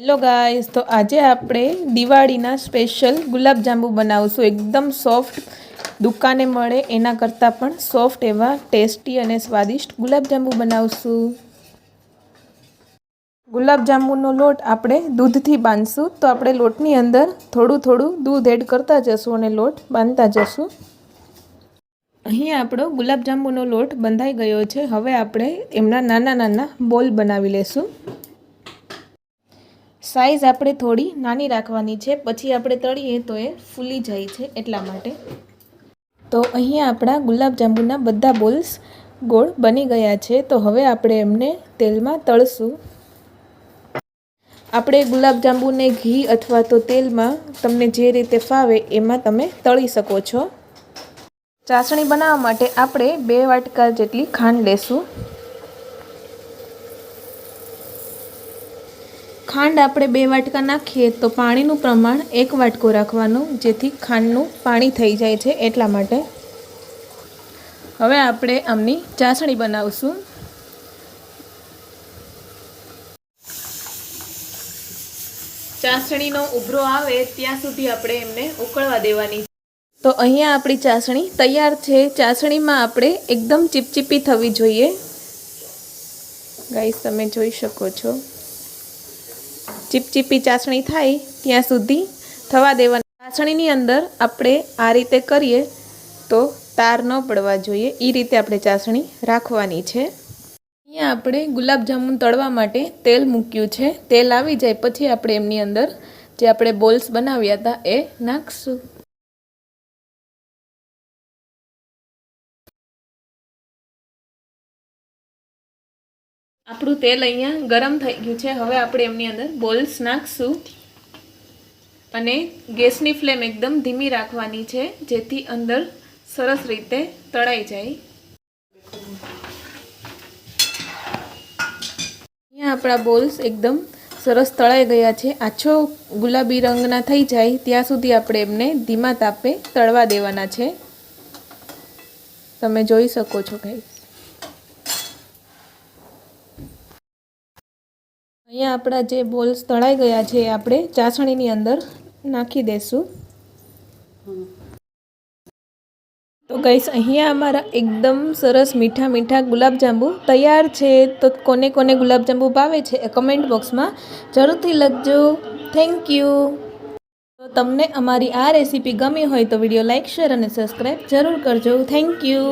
Hello guys તો આજે આપણે દિવાળીના સ્પેશિયલ ગુલાબજાંબુ બનાવશું. એકદમ સોફ્ટ દુકાને મળે, એના કરતાં પણ સોફ્ટ એવા ટેસ્ટી અને સ્વાદિષ્ટ ગુલાબજાંબુ બનાવશું. ગુલાબજાંબુનો લોટ આપણે દૂધથી બાંધશું. તો આપણે લોટની અંદર થોડું થોડું દૂધ એડ કરતા જશું અને લોટ બાંધતા જશું. અહીં આપણો ગુલાબજાંબુનો લોટ બંધાઈ ગયો છે. હવે આપણે એમના નાના નાના બોલ બનાવી લેશું. સાઈઝ આપણે થોડી નાની રાખવાની છે, પછી આપણે તળીએ તો એ ફૂલી જાય છે એટલા માટે. તો અહીંયા આપણા ગુલાબજાંબુના બધા બોલ્સ ગોળ બની ગયા છે, તો હવે આપણે એમને તેલમાં તળશું. આપણે ગુલાબજાંબુને ઘી અથવા તો તેલમાં તમને જે રીતે ફાવે એમાં તમે તળી શકો છો. ચાસણી બનાવવા માટે આપણે બે વાટકા જેટલી ખાંડ લેશું. ખાંડ આપણે બે વાટકા નાખીએ તો પાણીનું પ્રમાણ એક વાટકો રાખવાનું, જેથી ખાંડનું પાણી થઈ જાય છે એટલા માટે. હવે આપણે આમની ચાસણી બનાવશું. ચાસણીનો ઉભરો આવે ત્યાં સુધી આપણે એમને ઉકળવા દેવાની. તો અહીંયા આપણી ચાસણી તૈયાર છે. ચાસણીમાં આપણે એકદમ ચીપચીપી થવી જોઈએ. ગાઈસ, તમે જોઈ શકો છો. ચીપચીપી ચાસણી થાય ત્યાં સુધી થવા દેવાની. ચાસણીની અંદર આપણે આ રીતે કરીએ તો તાર ન પડવા જોઈએ. એ રીતે આપણે ચાસણી રાખવાની છે. અહીંયા આપણે ગુલાબજાંબુ તળવા માટે તેલ મૂક્યું છે. તેલ આવી જાય પછી આપણે એમની અંદર જે આપણે બોલ્સ બનાવ્યા હતા એ નાખશું. આપણું તેલ અહીંયા ગરમ થઈ ગયું છે. હવે આપણે એમની અંદર બોલ્સ નાખશું. અને ગેસની ફ્લેમ એકદમ ધીમી રાખવાની છે, જેથી અંદર સરસ રીતે તળાઈ જાય. અહીંયા આપણા બોલ્સ એકદમ સરસ તળાઈ ગયા છે. આછો ગુલાબી રંગના થઈ જાય. ત્યાં સુધી આપણે એમને ધીમા તાપે તળવા દેવાના છે. તમે જોઈ શકો છો ભાઈ અહીંયા આપણા જે બોલ્સ તળાઈ ગયા છે આપણે ચાસણીની અંદર નાખી દઈશું તો ગઈસ અહીંયા અમારા એકદમ સરસ મીઠા મીઠા ગુલાબજાંબુ તૈયાર છે. તો કોને કોને ગુલાબજાંબુ ભાવે છે એ કમેન્ટ બોક્સમાં જરૂરથી લખજો. થેન્ક યુ તો તમને અમારી આ રેસીપી ગમી હોય તો વીડિયો લાઇક શેર અને સબસ્ક્રાઈબ જરૂર કરજો. Thank you